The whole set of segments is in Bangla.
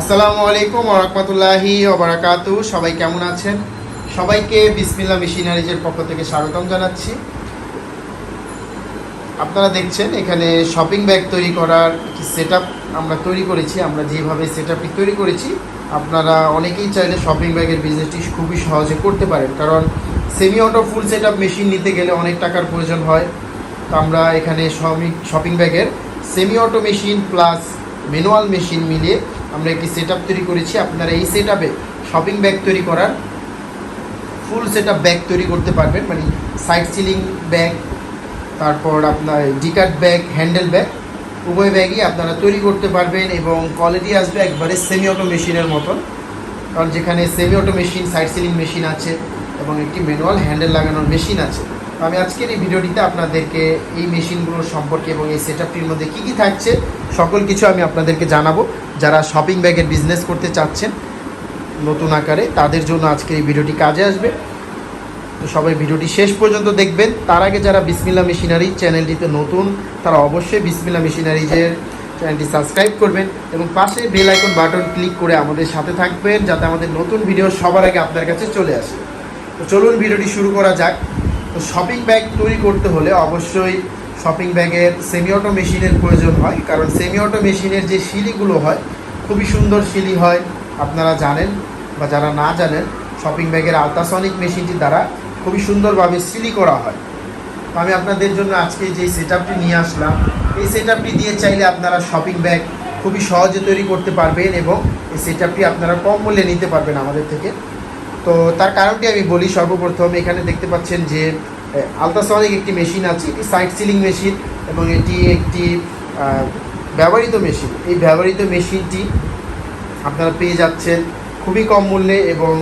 আসসালামু আলাইকুম ওরহমতুল্লাহি ওবরাকাতু সবাই কেমন আছেন? সবাইকে বিসমিল্লা মেশিনারিজের পক্ষ থেকে স্বাগতম জানাচ্ছি। আপনারা দেখছেন, এখানে শপিং ব্যাগ তৈরি করার সেট আমরা তৈরি করেছি। আমরা যেভাবে সেট তৈরি করেছি, আপনারা অনেকেই চাইলে শপিং ব্যাগের বিজনেসটি খুবই সহজে করতে পারেন। কারণ semi auto full set machine নিতে গেলে অনেক টাকার প্রয়োজন হয়। তো আমরা এখানে শপিং ব্যাগের semi auto machine plus manual machine মিলিয়ে আমরা একটি সেট তৈরি করেছি। আপনারা এই সেট শপিং ব্যাগ তৈরি করার ফুল সেট ব্যাগ তৈরি করতে পারবেন। মানে সাইড সিলিং ব্যাগ তারপর আপনার ডিকাট ব্যাগ হ্যান্ডেল ব্যাগ উভয় ব্যাগই আপনারা তৈরি করতে পারবেন এবং কোয়ালিটি আসবে একবারে সেমি অটো মেশিনের মতন। কারণ যেখানে semi auto machine side sealing machine আছে এবং একটি ম্যানুয়াল হ্যান্ডেল লাগানোর মেশিন আছে। আমি আজকের এই ভিডিওটিতে আপনাদেরকে এই মেশিনগুলোর সম্পর্কে এবং এই সেট মধ্যে কী কী থাকছে সকল কিছু আমি আপনাদেরকে জানাব। যারা শপিং ব্যাগের বিজনেস করতে চাচ্ছেন নতুন আকারে, তাদের জন্য আজকের এই ভিডিওটি কাজে আসবে। তো সবাই ভিডিওটি শেষ পর্যন্ত দেখবেন। তার আগে যারা বিসমিল্লা মেশিনারি চ্যানেলটিতে নতুন, তারা অবশ্যই বিসমিল্লা মেশিনারিজের চ্যানেলটি সাবস্ক্রাইব করবেন এবং পাশে বেল আইকন বাটন ক্লিক করে আমাদের সাথে থাকবেন, যাতে আমাদের নতুন ভিডিও সবার আগে আপনার কাছে চলে আসে। তো চলুন ভিডিওটি শুরু করা যাক। তো শপিং ব্যাগ তৈরি করতে হলে অবশ্যই শপিং ব্যাগের সেমি অটো মেশিনের প্রয়োজন হয়। কারণ সেমি অটো মেশিনের যে শিলিগুলো হয়, খুবই সুন্দর শিলি হয়, আপনারা জানেন বা যারা না জানেন শপিং ব্যাগের আলট্রাসনিক মেশিনটি দ্বারা খুবই সুন্দরভাবে সিলি করা হয়। তো আমি আপনাদের জন্য আজকে যে সেট নিয়ে আসলাম, এই সেট দিয়ে চাইলে আপনারা শপিং ব্যাগ খুবই সহজে তৈরি করতে পারবেন এবং এই সেট আপনারা কম মূল্যে নিতে পারবেন আমাদের থেকে। তো তার কারণটি আমি বলি সর্বপ্রথম, এখানে দেখতে পাচ্ছেন যে আলট্রাসনিক একটি মেশিন আছে, এটি সাইড সিলিং মেশিন এবং এটি একটি ব্যবহৃত মেশিন এই ব্যবহৃত মেশিনটি আপনারা পেয়ে যাচ্ছেন খুবই কম মূল্যে এবং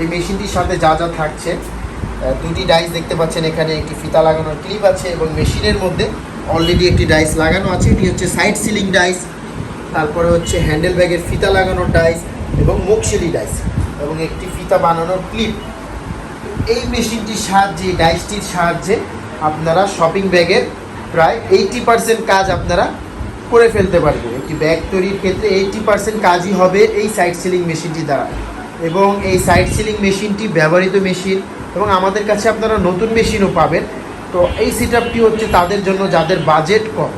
এই মেশিনটির সাথে যা যা থাকছে দুটি ডাইস দেখতে পাচ্ছেন, এখানে একটি ফিতা লাগানোর ক্লিপ আছে এবং মেশিনের মধ্যে অলরেডি একটি ডাইস লাগানো আছে। এটি হচ্ছে সাইড সিলিং ডাইস তারপরে হচ্ছে হ্যান্ডেল ব্যাগের ফিতা লাগানোর ডাইস এবং মুখশিলি ডাইস এবং একটি ফিতা বানানোর ক্লিপ এই মেশিনটির সাহায্যে ডাইসটির সাহায্যে আপনারা শপিং ব্যাগের প্রায় এইটি পার্সেন্ট কাজ আপনারা করে ফেলতে পারবেন। একটি ব্যাগ তৈরির ক্ষেত্রে এইটি পার্সেন্ট কাজই হবে এই সাইড সিলিং মেশিনটি দ্বারা। এবং এই সাইড সিলিং মেশিনটি ব্যবহৃত মেশিন এবং আমাদের কাছে আপনারা নতুন মেশিনও পাবেন। তো এই সেট হচ্ছে তাদের জন্য যাদের বাজেট কম।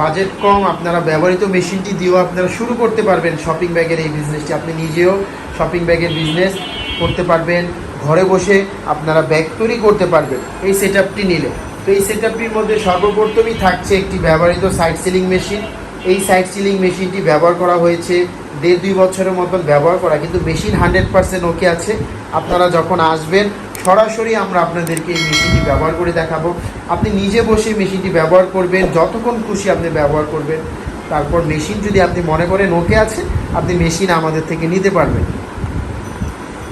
বাজেট কম, আপনারা ব্যবহৃত মেশিনটি দিয়েও আপনারা শুরু করতে পারবেন শপিং ব্যাগের এই বিজনেসটি আপনি নিজেও শপিং ব্যাগের বিজনেস করতে পারবেন, ঘরে বসে আপনারা ব্যাগ তৈরি করতে পারবেন। এই সেট নিলে। তো এই সেট মধ্যে সর্বপ্রথমই থাকছে একটি ব্যবহৃত সাইড সিলিং মেশিন এই সাইড সিলিং মেশিনটি ব্যবহার করা হয়েছে দেড় দুই বছরের মতন ব্যবহার করা। কিন্তু মেশিন হান্ড্রেড পার্সেন্ট ওকে আছে। আপনারা যখন আসবেন সরাসরি আমরা আপনাদেরকে এই মেশিনটি ব্যবহার করে দেখাবো। আপনি নিজে বসে মেশিনটি ব্যবহার করবেন, যতক্ষণ খুশি আপনি ব্যবহার করবেন। তারপর মেশিন যদি আপনি মনে করেন ওকে আছে, আপনি মেশিন আমাদের থেকে নিতে পারবেন।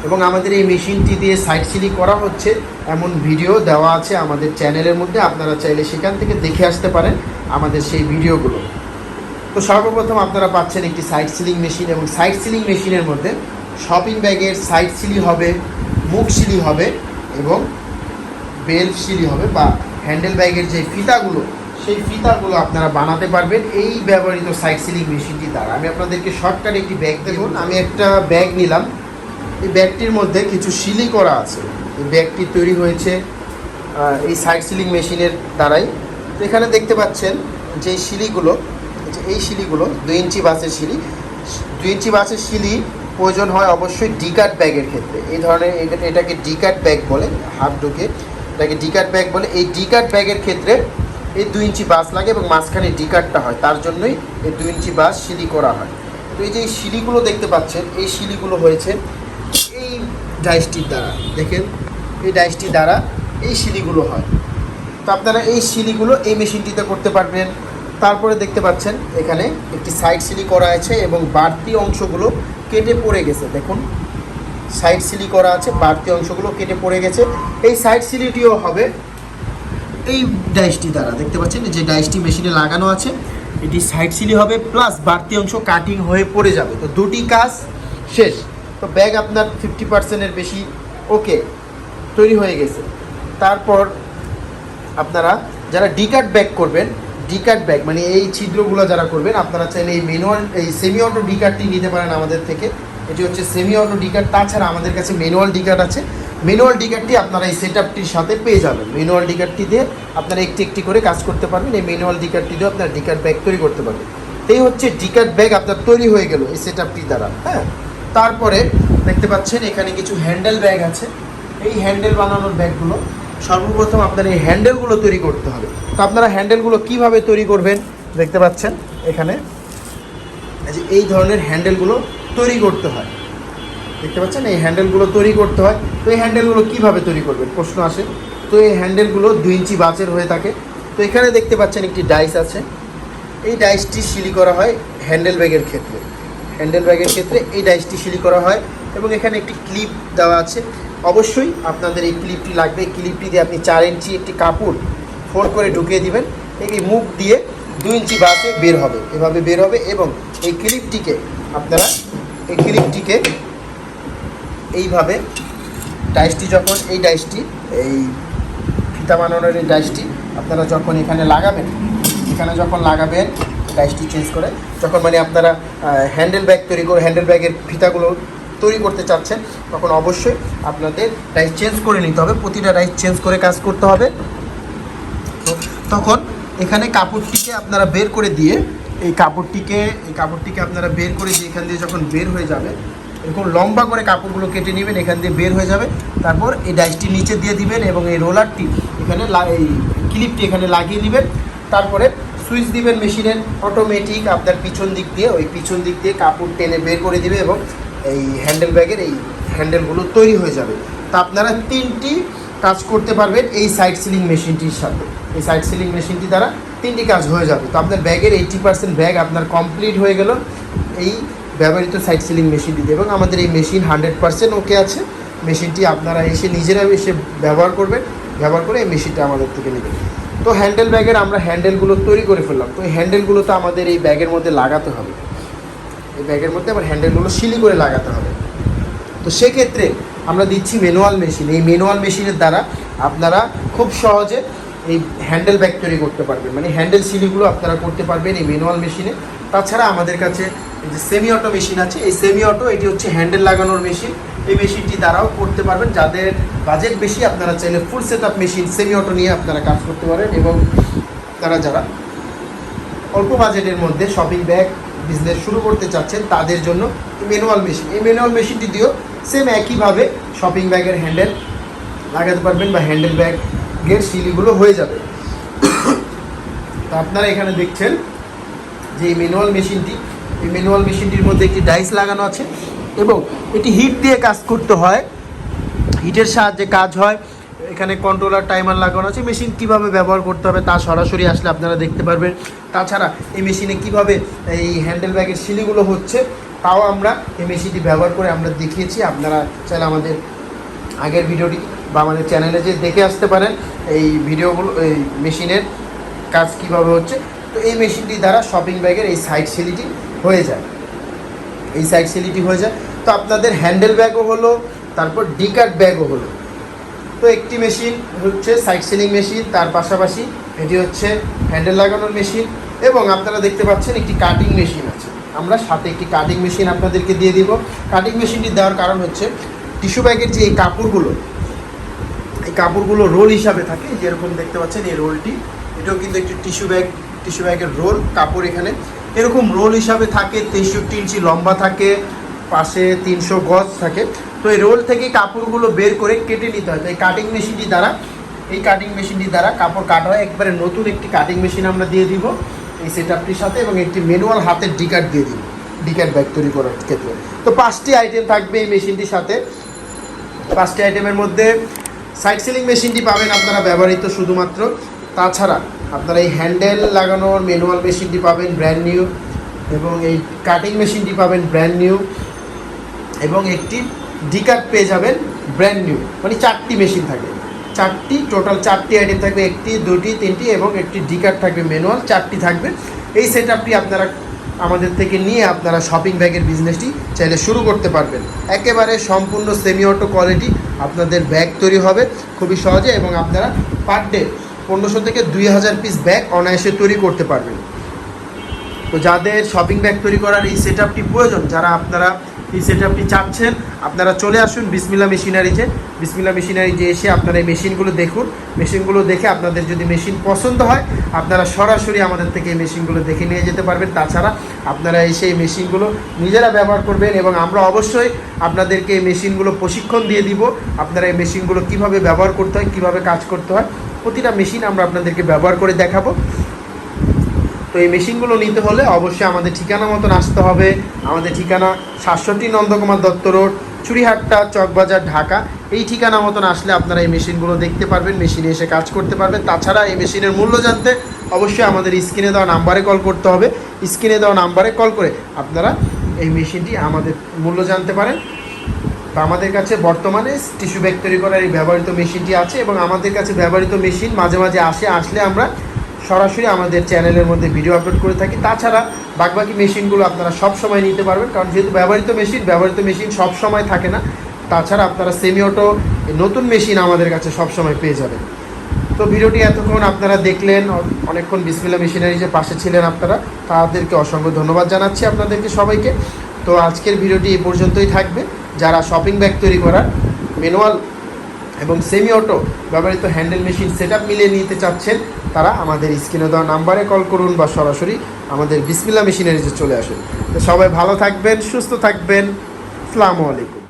এবং আমাদের এই মেশিনটি দিয়ে সাইড সিলি করা হচ্ছে, এমন ভিডিও দেওয়া আছে আমাদের চ্যানেলের মধ্যে, আপনারা চাইলে সেখান থেকে দেখে আসতে পারেন আমাদের সেই ভিডিওগুলো। তো সর্বপ্রথম আপনারা পাচ্ছেন একটি সাইড সিলিং মেশিন, এবং সাইড সিলিং মেশিনের মধ্যে শপিং ব্যাগের সাইড সিলি হবে মুখ সিলি হবে এবং বেল সিলি হবে বা হ্যান্ডেল ব্যাগের যে ফিতাগুলো, সেই ফিতাগুলো আপনারা বানাতে পারবেন এই ব্যবহৃত সাইড সিলিং মেশিনটি দ্বারা। আমি আপনাদেরকে শর্টকাট একটি ব্যাগ দেখুন। আমি একটা ব্যাগ নিলাম। এই ব্যাগটির মধ্যে কিছু সিলি করা আছে। এই ব্যাগটি তৈরি হয়েছে এই সাইড সিলিং মেশিনের দ্বারাই। তো এখানে দেখতে পাচ্ছেন যে সিলিগুলো, এই সিলিগুলো দুই ইঞ্চি বাসের সিলি দুই ইঞ্চি বাসের সিলি প্রয়োজন হয় অবশ্যই ডিকাট ব্যাগের ক্ষেত্রে। এই ধরনের এটাকে ডিকাট ব্যাগ বলে হাফ ঢুকে। এটাকে ডিকাট ব্যাগ বলে। এই ডিকাট ব্যাগের ক্ষেত্রে এই দুই ইঞ্চি বাস লাগে এবং মাঝখানে ডিকাটটা হয়। তার জন্যই এই দুই ইঞ্চি বাস সিলি করা হয়। তো এই যে এই সিলিগুলো দেখতে পাচ্ছেন, এই সিলিগুলো হয়েছে এই ডাইসটির দ্বারা। দেখেন, এই ডাইসটির দ্বারা এই শিলিগুলো হয়। তো আপনারা এই শিলিগুলো এই মেশিনটিতে করতে পারবেন। তারপরে দেখতে পাচ্ছেন, এখানে একটি সাইড সিলি করা আছে এবং বাড়তি অংশগুলো কেটে পড়ে গেছে। দেখুন সাইড সিলি করা আছে, বাড়তি অংশগুলো কেটে পড়ে গেছে। এই সাইড সিলিটিও হবে এই ডাইসটি দ্বারা। দেখতে পাচ্ছেন যে ডাইসটি মেশিনে লাগানো আছে, এটি সাইড সিলি হবে প্লাস বাড়তি অংশ কাটিং হয়ে পড়ে যাবে। তো দুটি কাজ শেষ। তো ব্যাগ আপনার ফিফটি পার্সেন্টের বেশি ওকে তৈরি হয়ে গেছে। তারপর আপনারা যারা ডিকাট ব্যাগ করবেন ডিকাট ব্যাগ মানে এই ছিদ্রগুলো যারা করবেন, আপনারা চাইলে এই ম্যানুয়াল এই সেমি অটো ডিকারটি নিতে পারেন আমাদের থেকে। এটি হচ্ছে সেমি অটো ডিকার তাছাড়া আমাদের কাছে ম্যানুয়াল ডিকার আছে। ম্যানুয়াল ডিকারটি আপনারা এই সেট সাথে পেয়ে যাবেন। ম্যানুয়াল ডিকারটি দিয়ে আপনারা একটি একটি করে কাজ করতে পারবেন। এই ম্যানুয়াল ডিকারটি দিয়ে আপনার ডিকার ব্যাগ তৈরি করতে পারবেন। এই হচ্ছে ডিকার ব্যাগ আপনার তৈরি হয়ে গেল এই সেট দ্বারা হ্যাঁ? তারপরে দেখতে পাচ্ছেন এখানে কিছু হ্যান্ডেল ব্যাগ আছে। এই হ্যান্ডেল বানানোর ব্যাগগুলো সর্বপ্রথম আপনার এই হ্যান্ডেলগুলো তৈরি করতে হবে। তো আপনারা হ্যান্ডেলগুলো কীভাবে তৈরি করবেন দেখতে পাচ্ছেন এখানে। যে এই ধরনের হ্যান্ডেলগুলো তৈরি করতে হয়। দেখতে পাচ্ছেন? এই হ্যান্ডেলগুলো তৈরি করতে হয়। তো এই হ্যান্ডেলগুলো কীভাবে তৈরি করবেন? প্রশ্ন আসে। তো এই হ্যান্ডেলগুলো দুই ইঞ্চি বাচের হয়ে থাকে। তো এখানে দেখতে পাচ্ছেন একটি ডাইস আছে। এই ডাইসটি সিলি করা হয় হ্যান্ডেল ব্যাগের ক্ষেত্রে। হ্যান্ডেল ব্যাগের ক্ষেত্রে এই ডাইসটি সিলি করা হয় এবং এখানে একটি ক্লিপ দেওয়া আছে। অবশ্যই আপনাদের এই ক্লিপটি লাগবে। এই ক্লিপটি দিয়ে আপনি চার ইঞ্চি একটি কাপড় ফোল্ড করে ঢুকিয়ে দিবেন। এই মুখ দিয়ে দুই ইঞ্চি বাসে বের হবে। এভাবে বের হবে এবং এই ক্লিপটিকে আপনারা, এই ক্লিপটিকে এইভাবে ডাইসটি যখন, এই ডাইসটি, এই ফিতা বানানোর এই ডাইসটি আপনারা যখন এখানে লাগাবেন, এখানে যখন লাগাবেন, ডাইসটি চেঞ্জ করে, যখন মানে আপনারা হ্যান্ডেল ব্যাগ তৈরি করে হ্যান্ডেল ব্যাগের ফিতাগুলো তৈরি করতে চাচ্ছেন, তখন অবশ্যই আপনাদের রাইস চেঞ্জ করে নিতে হবে, প্রতিটা রাইস চেঞ্জ করে কাজ করতে হবে। তো তখন এখানে কাপড়টিকে আপনারা বের করে দিয়ে, এই কাপড়টিকে এই কাপড়টিকে আপনারা বের করে দিয়ে এখান দিয়ে যখন বের হয়ে যাবে, এরকম লম্বা করে কাপড়গুলো কেটে নেবেন, এখান দিয়ে বের হয়ে যাবে। তারপর এই ডাইসটি নিচে দিয়ে দিবেন এবং এই রোলারটি এখানে এই ক্লিপটি এখানে লাগিয়ে দিবেন। তারপরে সুইচ দিবেন মেশিনের অটোমেটিক আপনার পিছন দিক দিয়ে, ওই পিছন দিক দিয়ে কাপড় টেনে বের করে দিবে এবং এই হ্যান্ডেল ব্যাগের এই হ্যান্ডেলগুলো তৈরি হয়ে যাবে। তা আপনারা তিনটি কাজ করতে পারবেন এই সাইড সিলিং মেশিনটির সাথে। এই সাইড সিলিং মেশিনটি দ্বারা তিনটি কাজ হয়ে যাবে। তো আপনার ব্যাগের এইটি পার্সেন্ট ব্যাগ আপনার কমপ্লিট হয়ে গেল এই ব্যবহৃত সাইড সিলিং মেশিনটিতে এবং আমাদের এই মেশিন হান্ড্রেড পার্সেন্ট ওকে আছে। মেশিনটি আপনারা এসে নিজেরা এসে ব্যবহার করবেন, ব্যবহার করে এই মেশিনটা আমাদের থেকে নেবেন। তো হ্যান্ডেল ব্যাগের আমরা হ্যান্ডেলগুলো তৈরি করে ফেললাম। তো এই হ্যান্ডেলগুলো তো আমাদের এই ব্যাগের মধ্যে লাগাতে হবে। এই ব্যাগের মধ্যে আবার হ্যান্ডেলগুলো সিলি করে লাগাতে হবে। তো সেক্ষেত্রে আমরা দিচ্ছি ম্যানুয়াল মেশিন এই ম্যানুয়াল মেশিনের দ্বারা আপনারা খুব সহজে এই হ্যান্ডেল ব্যাগ তৈরি করতে পারবেন। মানে হ্যান্ডেল সিলিগুলো আপনারা করতে পারবেন এই ম্যানুয়াল মেশিনে তাছাড়া আমাদের কাছে যে সেমি অটো মেশিন আছে, এই সেমি অটো এটি হচ্ছে হ্যান্ডেল লাগানোর মেশিন এই মেশিনটি দ্বারাও করতে পারবেন। যাদের বাজেট বেশি, আপনারা চাইলে full set up machine semi auto নিয়ে আপনারা কাজ করতে পারেন এবং তারা যারা অল্প বাজেটের মধ্যে শপিং ব্যাগ বিজনেস শুরু করতে চাচ্ছেন, তাদের জন্য ম্যানুয়াল মেশিন এই ম্যানুয়াল মেশিনটি দিয়েও সেম একইভাবে শপিং ব্যাগের হ্যান্ডেল লাগাতে পারবেন বা হ্যান্ডেল ব্যাগের সিলিগুলো হয়ে যাবে। তা আপনারা এখানে দেখছেন যে এই ম্যানুয়াল মেশিনটি এই ম্যানুয়াল মেশিনটির মধ্যে একটি ডাইস লাগানো আছে এবং এটি হিট দিয়ে কাজ করতে হয়। হিটের সাহায্যে কাজ হয়। এখানে কন্ট্রোলার টাইমার লাগানো আছে মেশিন কীভাবে ব্যবহার করতে হবে তা সরাসরি আসলে আপনারা দেখতে পারবেন। তাছাড়া এই মেশিনে কীভাবে এই হ্যান্ডেল ব্যাগের সিলিগুলো হচ্ছে, তাও আমরা এই মেশিনটি ব্যবহার করে আমরা দেখিয়েছি। আপনারা চাইলে আমাদের আগের ভিডিওটি বা আমাদের চ্যানেলে যে দেখে আসতে পারেন, এই ভিডিওগুলো, এই মেশিনের কাজ কীভাবে হচ্ছে। তো এই মেশিনটি দ্বারা শপিং ব্যাগের এই সাইড সিলিটি হয়ে যায়। এই সাইড সিলিটি হয়ে যায়। তো আপনাদের হ্যান্ডেল ব্যাগও হলো, তারপর ডিকাট ব্যাগও হলো। তো একটি মেশিন হচ্ছে সাইড সিলিং মেশিন তার পাশাপাশি এটি হচ্ছে হ্যান্ডেল লাগানোর মেশিন এবং আপনারা দেখতে পাচ্ছেন একটি কাটিং মেশিন আছে। আমরা সাথে একটি কাটিং মেশিন আপনাদেরকে দিয়ে দিব। কাটিং মেশিনটি দেওয়ার কারণ হচ্ছে টিস্যু ব্যাগের যে এই কাপড়গুলো এই কাপড়গুলো রোল হিসাবে থাকে, যেরকম দেখতে পাচ্ছেন এই রোলটি এটাও কিন্তু একটি টিস্যু ব্যাগ টিস্যু ব্যাগের রোল কাপড় এখানে। এরকম রোল হিসাবে থাকে তেষট্টি ইঞ্চি লম্বা থাকে, পাশে তিনশো গজ থাকে। তো এই রোল থেকে কাপড়গুলো বের করে কেটে নিতে হয়। তো এই কাটিং মেশিনটি দ্বারা, এই কাটিং মেশিনটি দ্বারা কাপড় কাটা হয়। একবারে নতুন একটি কাটিং মেশিন আমরা দিয়ে দিব এই সেট আপটির সাথে এবং একটি ম্যানুয়াল হাতের ডিকার দিয়ে দিব, ডিকার ব্যাগ তৈরি করার ক্ষেত্রে। তো পাঁচটি আইটেম থাকবে এই মেশিনটির সাথে। পাঁচটি আইটেমের মধ্যে সাইড সিলিং মেশিনটি পাবেন আপনারা ব্যবহৃত শুধুমাত্র। তাছাড়া আপনারা এই হ্যান্ডেল লাগানোর ম্যানুয়াল মেশিনটি পাবেন ব্র্যান্ড নিউ এবং এই কাটিং মেশিনটি পাবেন ব্র্যান্ড নিউ এবং একটি ডিকাট পেয়ে যাবেন ব্র্যান্ড নিউ মানে চারটি মেশিন থাকবে। চারটি টোটাল চারটি আইটেম থাকবে, একটি, দুটি, তিনটি এবং একটি ডিকাট থাকবে ম্যানুয়াল চারটি থাকবে। এই সেট আপনারা আমাদের থেকে নিয়ে আপনারা শপিং ব্যাগের বিজনেসটি চাইলে শুরু করতে পারবেন। একেবারে সম্পূর্ণ সেমি অটো কোয়ালিটি আপনাদের ব্যাগ তৈরি হবে খুবই সহজে এবং আপনারা পার ডে পনেরোশো থেকে দুই হাজার পিস ব্যাগ অনায়াসে তৈরি করতে পারবেন। তো যাদের শপিং ব্যাগ তৈরি করার এই সেট আপটি প্রয়োজন, যারা আপনারা এই সেট আপটি চাচ্ছেন, আপনারা চলে আসুন বিসমিল্লা মেশিনারিতে। বিসমিল্লা মেশিনারিতে এসে আপনারা এই মেশিনগুলো দেখুন। মেশিনগুলো দেখে আপনাদের যদি মেশিন পছন্দ হয়, আপনারা সরাসরি আমাদের থেকে এই মেশিনগুলো দেখে নিয়ে যেতে পারবেন। তাছাড়া আপনারা এসে এই মেশিনগুলো নিজেরা ব্যবহার করবেন এবং আমরা অবশ্যই আপনাদেরকে এই মেশিনগুলো প্রশিক্ষণ দিয়ে দিব। আপনারা এই মেশিনগুলো কীভাবে ব্যবহার করতে হয়, কীভাবে কাজ করতে হয়, প্রতিটা মেশিন আমরা আপনাদেরকে ব্যবহার করে দেখাবো। তো এই মেশিনগুলো নিতে হলে অবশ্যই আমাদের ঠিকানা মতন আসতে হবে। আমাদের ঠিকানা সাতষট্টি নন্দকুমার দত্ত রোড চুরিহাট্টা চকবাজার, ঢাকা। এই ঠিকানা মতন আসলে আপনারা এই মেশিনগুলো দেখতে পারবেন মেশিনে এসে কাজ করতে পারবেন। তাছাড়া এই মেশিনের মূল্য জানতে অবশ্যই আমাদের স্ক্রিনে দেওয়া নাম্বারে কল করতে হবে। স্ক্রিনে দেওয়া নাম্বারে কল করে আপনারা এই মেশিনটি আমাদের মূল্য জানতে পারেন। তো আমাদের কাছে বর্তমানে টিস্যু ব্যাগ তৈরি করার এই ব্যবহৃত মেশিনটি আছে এবং আমাদের কাছে ব্যবহৃত মেশিন মাঝে মাঝে আসে, আসলে আমরা সরাসরি আমাদের চ্যানেলের মধ্যে ভিডিও আপলোড করে থাকি। তাছাড়া বাদবাকি মেশিনগুলো আপনারা সব সময় নিতে পারবেন, কারণ যেহেতু ব্যবহৃত মেশিন ব্যবহৃত মেশিন সব সময় থাকে না। তাছাড়া আপনারা সেমি অটো নতুন মেশিন আমাদের কাছে সব সময় পেয়ে যাবেন। তো ভিডিওটি এতক্ষণ আপনারা দেখলেন, অনেকক্ষণ বিসমিল্লা মেশিনারি যে পাশে ছিলেন আপনারা, তাদেরকে অসংখ্য ধন্যবাদ জানাচ্ছি আপনাদেরকে সবাইকে। তো আজকের ভিডিওটি এই পর্যন্তই থাকবে। যারা শপিং ব্যাগ তৈরি করার ম্যানুয়াল এবং সেমি অটো ব্যবহৃত হ্যান্ডেল মেশিন সেট মিলিয়ে নিতে চাচ্ছেন, তারা আমাদের স্ক্রিনে দেওয়া নাম্বারে কল করুন বা সরাসরি আমাদের বিসমিল্লা মেশিনারিজে চলে আসুন। তো সবাই ভালো থাকবেন, সুস্থ থাকবেন। আসসালামু আলাইকুম।